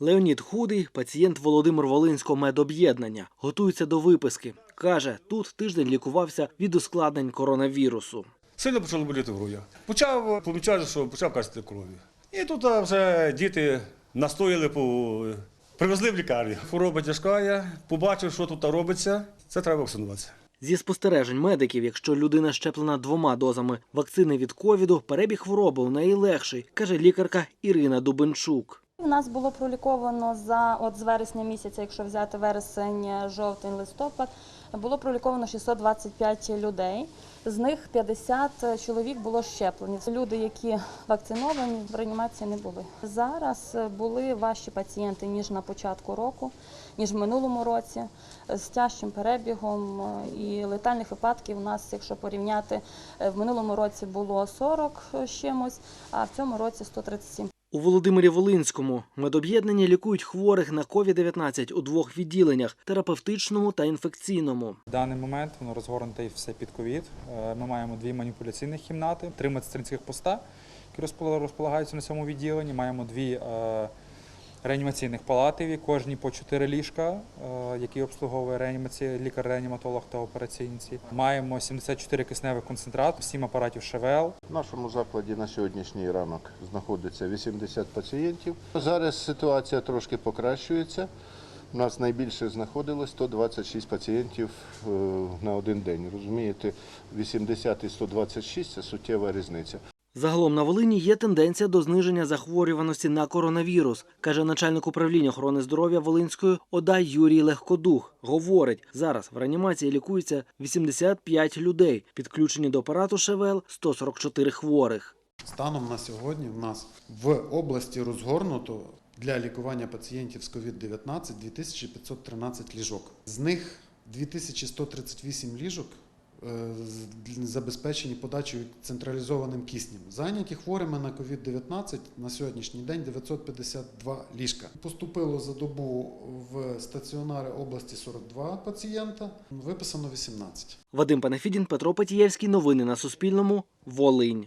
Леонід Худий, пацієнт Володимир Волинського медоб'єднання, готується до виписки. Каже, тут тиждень лікувався від ускладнень коронавірусу. Сильно почало боліти в грудях. Почав помічати, що почав кашляти кров'ю. І тут вже діти настояли, по... привезли в лікарню. Хвороба тяжка, я побачив, що тут робиться. Це треба вакцинуватися. Зі спостережень медиків, якщо людина щеплена двома дозами вакцини від ковіду, перебіг хвороби у неї легший, каже лікарка Ірина Дубенчук. У нас було проліковано за от з вересня місяця, якщо взяти вересень, жовтень, листопад, було проліковано 625 людей. З них 50 чоловік було щеплені. Це люди, які вакциновані, в реанімації не були. Зараз були важчі пацієнти ніж на початку року, ніж в минулому році, з тяжчим перебігом і летальних випадків. У нас, якщо порівняти, в минулому році було 40 з чимось, а в цьому році 137. У Володимирі Волинському медоб'єднання лікують хворих на COVID-19 у двох відділеннях терапевтичному та інфекційному. В даний момент воно розгорнуте все під ковід. Е, Ми маємо дві маніпуляційні кімнати, три медицинських поста, які розпол- розполагаються на цьому відділенні. Маємо дві е, реанімаційних палати, кожні по чотири ліжка, е, які обслуговує реанімація, лікар-реаніматолог та операційниці. Маємо 74 кисневих концентрат, 7 апаратів ШВЛ, В нашому закладі на сьогоднішній ранок знаходиться 80 пацієнтів. Зараз ситуація трошки покращується. У нас найбільше знаходилось 126 пацієнтів е, на один день. Розумієте, 80 і 126 – це суттєва різниця. Загалом на Волині є тенденція до зниження захворюваності на коронавірус, каже начальник управління охорони здоров'я Волинської ОДА Юрій Легкодух. Говорить, зараз в реанімації лікується 85 людей, підключені до апарату ШВЛ 144 хворих. Станом на сьогодні в нас в області розгорнуто для лікування пацієнтів з COVID-19 2513 ліжок. З них 2138 ліжок забезпечені подачею централізованим киснем. Зайняті хворими на COVID-19 на сьогоднішній день 952 ліжка. Поступило за добу в стаціонари області 42 пацієнта, виписано 18. Вадим Панафідін, Петро Петієвський. Новини на Суспільному. Волинь.